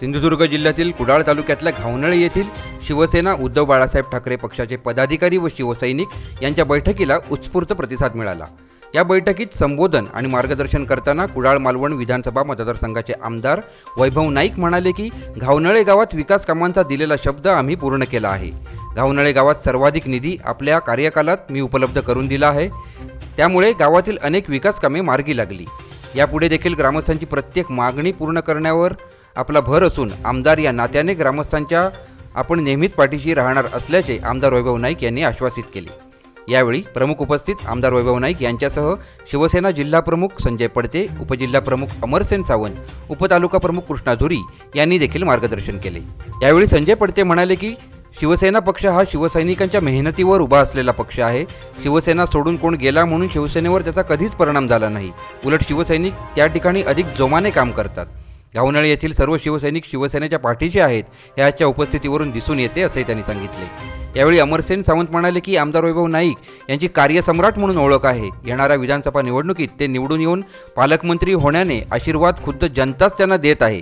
सिंधुदुर्ग जिल्ह्यातील कुडाळ तालुक्यातल्या घावनळे येथील शिवसेना उद्धव बाळासाहेब ठाकरे पक्षाचे पदाधिकारी व शिवसैनिक यांच्या बैठकीला उत्स्फूर्त प्रतिसाद मिळाला. या बैठकीत संबोधन आणि मार्गदर्शन करताना कुडाळ मालवण विधानसभा मतदारसंघाचे आमदार वैभव नाईक म्हणाले की घावनळे गावात विकास कामांचा दिलेला शब्द आम्ही पूर्ण केला आहे. घावनळे गावात सर्वाधिक निधी आपल्या कार्यकालात मी उपलब्ध करून दिला आहे. त्यामुळे गावातील अनेक विकास कामे मार्गी लागली. यापुढे देखील ग्रामस्थांची प्रत्येक मागणी पूर्ण करण्यावर आपला भर असून आमदार या नात्याने ग्रामस्थांच्या आपण नेहमीच पाठीशी राहणार असल्याचे आमदार वैभव नाईक यांनी आश्वासित केले. यावेळी प्रमुख उपस्थित आमदार वैभव नाईक यांच्यासह शिवसेना जिल्हा प्रमुख संजय पडते उपजिल्हाप्रमुख अमरसेन सावंत उपतालुका प्रमुख कृष्णा धुरी यांनी देखील मार्गदर्शन केले. यावेळी संजय पडते म्हणाले की शिवसेना पक्ष हा शिवसैनिकांच्या मेहनतीवर उभा असलेला पक्ष आहे. शिवसेना सोडून कोण गेला म्हणून शिवसेनेवर त्याचा कधीच परिणाम झाला नाही. उलट शिवसैनिक त्या ठिकाणी अधिक जोमाने काम करतात. घावनाळे येथील सर्व शिवसैनिक शिवसेनेच्या पाठीचे आहेत याच्या उपस्थितीवरून दिसून येते असंही त्यांनी सांगितले. यावेळी अमरसेन सावंत म्हणाले की आमदार वैभव नाईक यांची कार्यसम्राट म्हणून ओळख आहे. येणाऱ्या विधानसभा निवडणुकीत ते निवडून येऊन पालकमंत्री होण्याने आशीर्वाद खुद्द जनताच त्यांना देत आहे.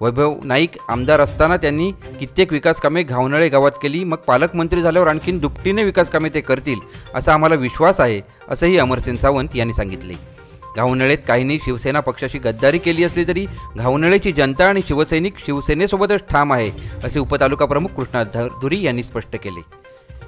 वैभव नाईक आमदार असताना त्यांनी कित्येक विकास कामे घावनळे गावात केली मग पालकमंत्री झाल्यावर आणखीन दुपटीने विकास कामे ते करतील असा आम्हाला विश्वास आहे असंही अमरसेन सावंत यांनी सांगितले. घावनळेत काहींनी शिवसेना पक्षाशी गद्दारी केली असली तरी घावनळेची जनता आणि शिवसैनिक शिवसेनेसोबतच ठाम आहे असे उपतालुका प्रमुख कृष्णा ध- धुरी यांनी स्पष्ट केले.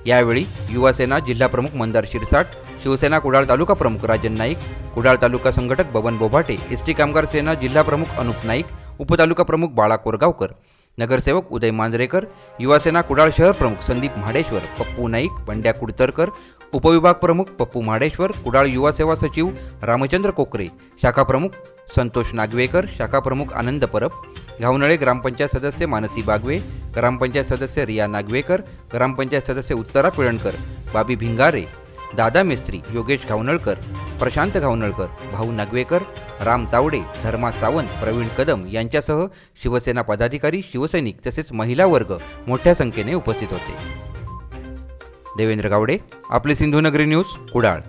यावेळी युवासेना जिल्हा प्रमुख मंदार शिरसाट शिवसेना कुडाळ तालुका प्रमुख राजन नाईक कुडाळ तालुका संघटक बबन बोभाटे एस टी कामगार सेना जिल्हा प्रमुख अनुप नाईक उपतालुका प्रमुख बाळा कोरगावकर नगरसेवक उदय मांजरेकर युवासेना कुडाळ शहर प्रमुख संदीप म्हाडेश्वर पप्पू नाईक पंड्या कुडतरकर उपविभाग प्रमुख पप्पू माडेश्वर कुडाळ युवा सेवा सचिव रामचंद्र कोकरे शाखा प्रमुख संतोष नागवेकर शाखा प्रमुख आनंद परब घावनळे ग्रामपंचायत सदस्य मानसी बागवे ग्रामपंचायत सदस्य रिया नागवेकर ग्रामपंचायत सदस्य उत्तरा पिळणकर बाबी भिंगारे दादा मिस्त्री योगेश घावनळकर प्रशांत घावनळकर भाऊ नागवेकर राम तावडे धर्मा सावंत प्रवीण कदम यांच्यासह शिवसेना पदाधिकारी शिवसैनिक तसेच महिला वर्ग मोठ्या संख्येने उपस्थित होते. देवेंद्र गावडे आपले सिंधुनगरी न्यूज कुडाळ.